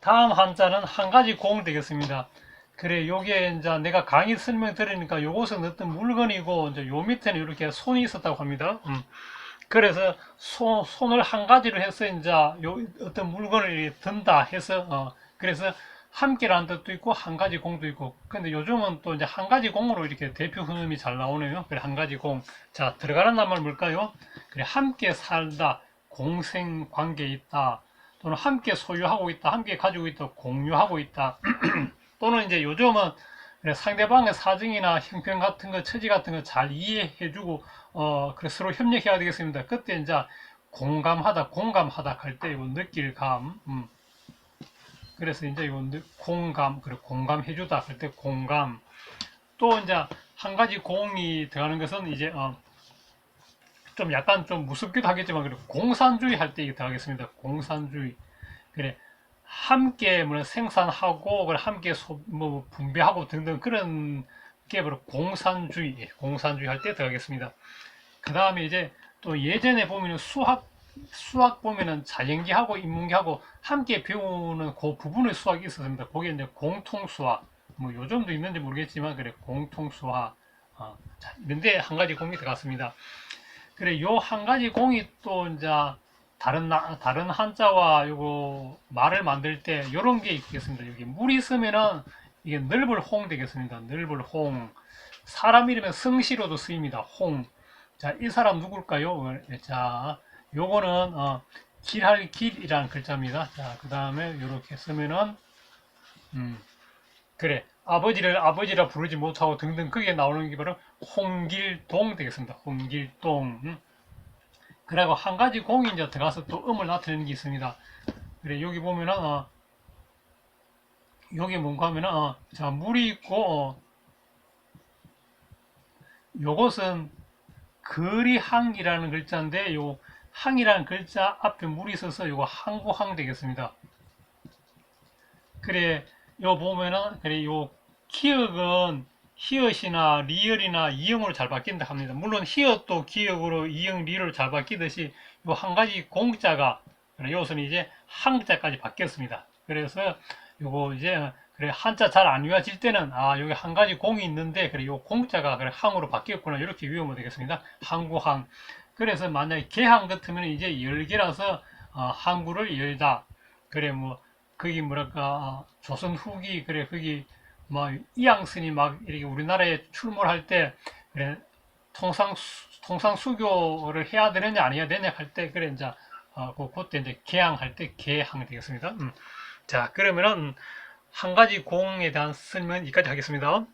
다음 한자는 한 가지 공 되겠습니다. 그래, 요게 이제 내가 강의 설명 드리니까 요것은 어떤 물건이고, 이제 요 밑에는 이렇게 손이 있었다고 합니다. 음. 그래서 손, 손을 한 가지로 해서 이제 요 어떤 물건을 든다 해서, 어, 그래서 함께라는 뜻도 있고, 한 가지 공도 있고, 근데 요즘은 또 이제 한 가지 공으로 이렇게 대표 흐름이 잘 나오네요. 그래, 한 가지 공. 자, 들어가는 낱말 뭘까요? 그래, 함께 살다, 공생 관계 있다, 또는 함께 소유하고 있다, 함께 가지고 있다, 공유하고 있다. 또는 이제 요즘은 상대방의 사정이나 형편 같은 거, 처지 같은 거 잘 이해해주고, 어, 그래, 서로 협력해야 되겠습니다. 그때 이제 공감하다, 공감하다 할 때 이거 느낄 감, 음. 그래서 이제 느- 공감, 그래, 공감해주다 할 때 공감. 또 이제 한 가지 공이 들어가는 것은 이제, 어, 좀 약간 좀 무섭기도 하겠지만, 그래, 공산주의 할 때 이게 들어가겠습니다. 공산주의. 그래, 함께 뭐 생산하고, 그래, 함께 소, 뭐 분배하고 등등 그런 게 바로 공산주의, 예, 공산주의 할 때 들어가겠습니다. 그 다음에 이제 또 예전에 보면은 수학, 수학 보면은 자연계하고 인문계하고 함께 배우는 그 부분의 수학이 있었습니다. 그게 이제 공통수학, 뭐 요즘도 있는지 모르겠지만, 그래, 공통수학. 어, 자, 이런데 한 가지 공이 들어갔습니다. 그래, 요 한 가지 공이 또 이제 다른 나, 다른 한자와 요거 말을 만들 때 요런 게 있겠습니다. 여기 물 있으면은 이게 넓을 홍 되겠습니다. 넓을 홍. 사람 이름은 성시로도 쓰입니다. 홍. 자, 이 사람 누굴까요? 자, 요거는 어, 길할 길이라는 글자입니다. 자, 그 다음에 요렇게 쓰면은 음, 그래. 아버지를 아버지라 부르지 못하고 등등 그게 나오는 게 바로 홍길동 되겠습니다. 홍길동. 음. 그리고 한 가지 공이 이제 들어가서 또 음을 나타내는 게 있습니다. 그래, 여기 보면은, 어, 여기 뭔가 하면은, 어, 자, 물이 있고, 어, 요것은 거리항이라는 글자인데, 요 항이라는 글자 앞에 물이 있어서 요거 항구항 되겠습니다. 그래, 요 보면은, 그래, 요 기억은 히읗이나 리얼이나 이형으로 잘 바뀐다 합니다. 물론 히읗도 기억으로 이형, 리얼로 잘 바뀌듯이 요한 가지 공자가 요것은 이제 항자까지 바뀌었습니다. 그래서 요거 이제 그래 한자 잘 안 외워질 때는 아 여기 한 가지 공이 있는데 그래 요 공자가 그래 항으로 바뀌었구나 이렇게 외우면 되겠습니다. 항구항. 그래서 만약에 개항 같으면 이제 열개라서 어, 항구를 열다. 그래 뭐 거기 뭐랄까 어, 조선 후기 그래 거기 뭐 이양스니 막 이렇게 우리나라에 출몰할 때 그래 통상 수- 통상 수교를 해야 되느냐 안 해야 되냐 할 때 그래 이제 어, 그 그때 이제 개항할 때 개항 되겠습니다. 음. 자 그러면은 한 가지 공에 대한 설명 여기까지 하겠습니다.